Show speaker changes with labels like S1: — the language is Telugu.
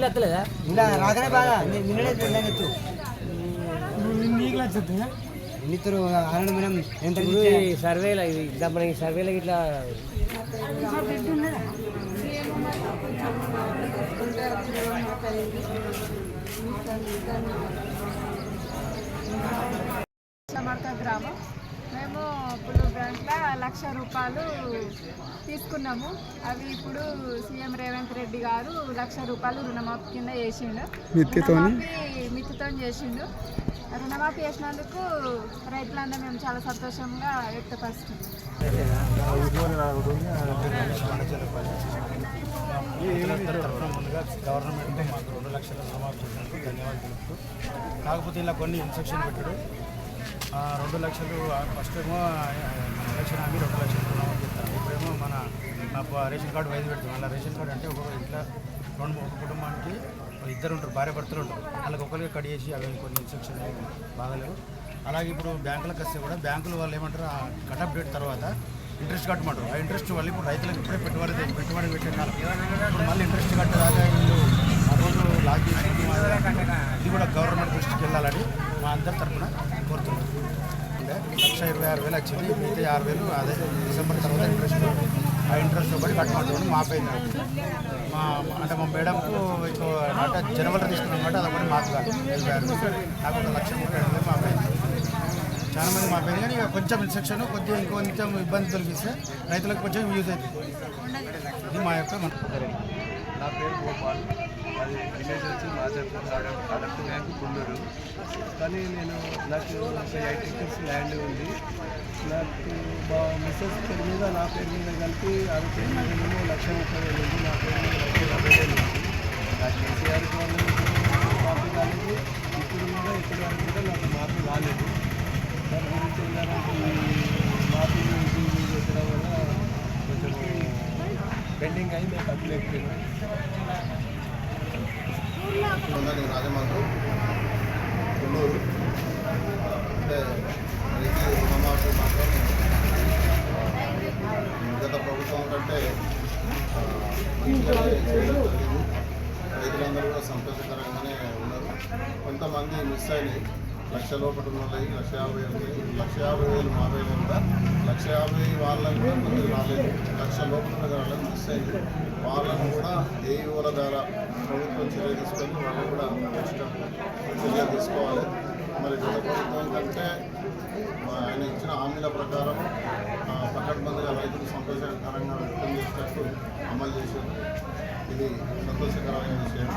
S1: ఎత్తలేదా
S2: ఇలా రాగానే బాగా. ని- నిన్ననే నిన్నెత్తు
S3: నీకు. నచ్చుద్ది
S2: నిత్తురు ఆనందం మనం ఎంత
S1: ఇప్పుడు ఈ సర్వేలో ఇది ఇట్లా సర్వేలో
S4: గ్రామం. మేము ఇప్పుడు బ్యాంక్లో లక్ష రూపాయలు తీసుకున్నాము. అవి ఇప్పుడు సీఎం రేవంత్ రెడ్డి గారు లక్ష రూపాయలు రుణమాఫీ కింద చేసిండు. మిత్తితో చేసిండు. రుణమాఫీ చేసినందుకు రైతులందరూ మేము చాలా సంతోషంగా
S5: గవర్నమెంట్ మాకు రెండు లక్షల రుణమాఫీ చేసినందుకు ధన్యవాదాలు తెలుపుతూ కాకపోతే ఇలా కొన్ని ఇన్స్ట్రక్షన్ పెట్టాడు. ఆ, రెండు లక్షలు ఫస్ట్ ఏమో ఎలక్షన్ హామీ రెండు లక్షలు రుణమాఫీ చెప్తాను మన రేషన్ కార్డు వైద్య పెడతాం అలా రేషన్ కార్డు అంటే ఒక ఇంట్లో రెండు ఒక కుటుంబానికి ఇద్దరు ఉంటారు భార్య భర్తలు ఉంటారు. వాళ్ళకి ఒకరికి కట్ చేసి అవి కొన్ని ఇన్స్ట్రక్షన్ బాగాలేవు. అలాగే ఇప్పుడు బ్యాంకులకు వస్తే కూడా బ్యాంకులు వాళ్ళు ఏమంటారు ఆ కటప్ డేట్ తర్వాత ఇంట్రెస్ట్ కట్టమంటారు. ఆ ఇంట్రెస్ట్ వాళ్ళు ఇప్పుడు రైతులకు ఇప్పుడే పెట్టుబడి పెట్టుబడి పెట్టే కాలం. మళ్ళీ ఇంట్రెస్ట్ కట్టేదాకా వీళ్ళు ఆ రోజు లాక్ ఇది కూడా గవర్నమెంట్ దృష్టికి వెళ్ళాలని మా అందరి తరఫున కోరుతున్నాం ఉండే. లక్ష ఇరవై ఆరు వేలు వచ్చింది. మిగతా ఆరు వేలు అదే డిసెంబర్ తర్వాత ఇంట్రెస్ట్ ఆ ఇంట్రెస్ట్ ఒకటి కట్టమంటారు మాపైంది మా అంటే మా మేడంకు ఇంకో అంటే జనవరి తీసుకున్నాం కాబట్టి అది ఒకటి మాకు కాదు. ఇరవై ఆరు నాకు ఒక లక్ష ముప్పై ఐదు వేలు మాపైంది చాలా మంది మాపైంది కానీ ఇక కొంచెం ఇన్స్ట్రక్షన్ కొద్దిగా ఇంకొంచెం ఇబ్బంది తొలగిస్తే రైతులకు కొంచెం యూజ్ అవుతుంది. ఇది మా యొక్క మన
S6: నా పేరు గోపాల్. అది విలేజ్ వచ్చి మాజాపూర్ అడప్ట్ బ్యాంక్ కున్నూరు కానీ నేను నాకు ఒక ఎయిట్ ఎకర్స్ ల్యాండ్ ఉంది. నాకు మా మిస్సెస్ పేరు మీద నా పేరు మీద కలిపి అది పేరు మీద ఏమో లక్ష ముప్పై వేలు ఉంది. నా పేరు మీద లక్ష యాభై వేలు ఉంది. నా కేసీఆర్ గవర్నమెంట్ మాఫీ కాలేదు ఇప్పుడు కూడా ఇప్పటి వరకు కూడా నాకు మార్పు కాలేదు దాని గురించి ఏంటంటే ఈ మాఫీ ఇది పెట్టడం వల్ల కొంచెం పెండింగ్ అయింది కట్టలేకపోయినా
S7: ఉన్నది అంటే రైతు రుణమాఫీ మాత్రం గత ప్రభుత్వం కంటే చేయడం జరిగింది రైతులందరూ కూడా సంతోషకరంగానే ఉన్నారు. కొంతమంది మిస్ అయినాయి. లక్ష లోపల ఉన్నాయి లక్ష యాభై ఉన్నాయి లక్ష యాభై వేలు మా వేలు కూడా లక్ష యాభై వాళ్ళకి కూడా ముందుకు రాలేదు లక్ష లోపల ఉన్న వాళ్ళకి మిస్ అయింది. వాళ్ళను కూడా ఏఈఓల ద్వారా ప్రభుత్వం చర్య తీసుకొని వాళ్ళు కూడా ఇష్టం చర్య తీసుకోవాలి. మరి గత ప్రభుత్వం కంటే ఆయన ఇచ్చిన హామీల ప్రకారం ఆ, పకడ్బందీగా రైతులు సంతోషకరంగా వ్యక్తం చేసినట్టు అమలు చేశారు. ఇది సంతోషకరమైన విషయం.